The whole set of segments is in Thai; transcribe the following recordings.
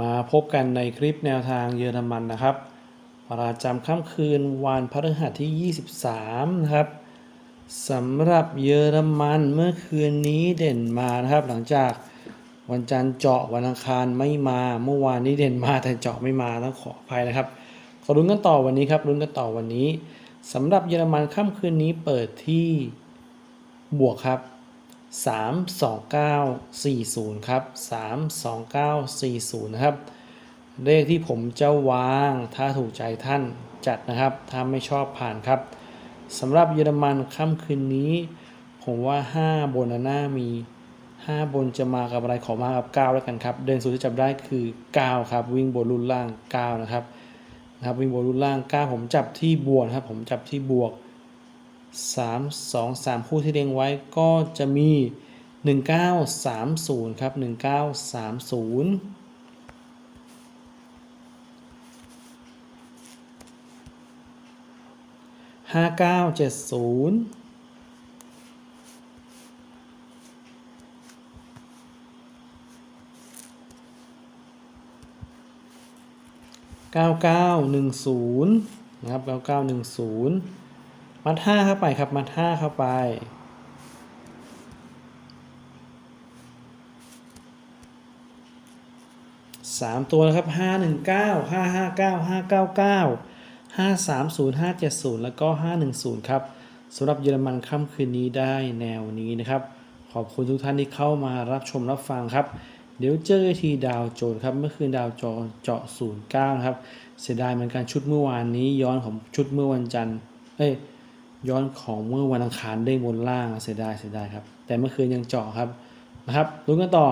มาพบกันในคลิปแนวทางเยอรมันนะครับ ประจำค่ำคืนวันพฤหัสที่ 23 นะครับสำหรับเยอรมันเมื่อคืนนี้เด่นมานะครับ หลังจากวันจันทร์เจาะวันอังคารไม่มาเมื่อวานนี้เด่นมาแต่เจาะไม่มาต้องขออภัยนะครับ ขอรุ้นกันต่อวันนี้ครับรุ้นกันต่อวันนี้สำหรับเยอรมันค่ำคืนนี้เปิดที่บวกครับ 32940 ครับ 32940 นะครับ เลขที่ผมจะวางถ้าถูกใจท่านจัดนะครับ ถ้าไม่ชอบผ่านครับสำหรับเยอรมันค่ำคืนนี้ ผมว่า 5 บนหน้ามี 5 บนจะมากับอะไรขอมากับ 9 แล้วกันครับ เดินสุดที่จับได้คือ 9 ครับ วิ่งบนรุ่นล่าง 9 นะครับนะครับวิ่งบนรุ่นล่าง 9 ผมจับที่บวกครับ ผมจับที่บวก 3 2 3 คู่ที่เรียงไว้ก็จะมี 1930 ครับ 1930 5970 9910 นะครับ 9910 มัด5เข้าไปครับ มัด5เข้าไป สามตัวนะครับห้าหนึ่งเก้าห้าห้าเก้าห้าเก้าเก้าห้าสามศูนย์ห้าเจ็ดศูนย์แล้วก็ห้าหนึ่งศูนย์ครับสำหรับเยอรมันค่ำคืนนี้ได้แนวนี้นะครับ ขอบคุณทุกท่านที่เข้ามารับชมรับฟังครับ เดี๋ยวเจอกันทีดาวโจนครับ เมื่อคืนดาวโจนเจาะศูนย์ก้านะครับ เสียดายเหมือนกันชุดเมื่อวานนี้ย้อนของชุดเมื่อวันจันทร์ เอ้ย ย้อนของเมื่อวันอังคารเด้งบนล่างเสียดายเสียดายครับ แต่เมื่อคืนยังเจาะครับนะครับลุ้นกันต่อ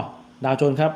ดาวโจนส์ครับ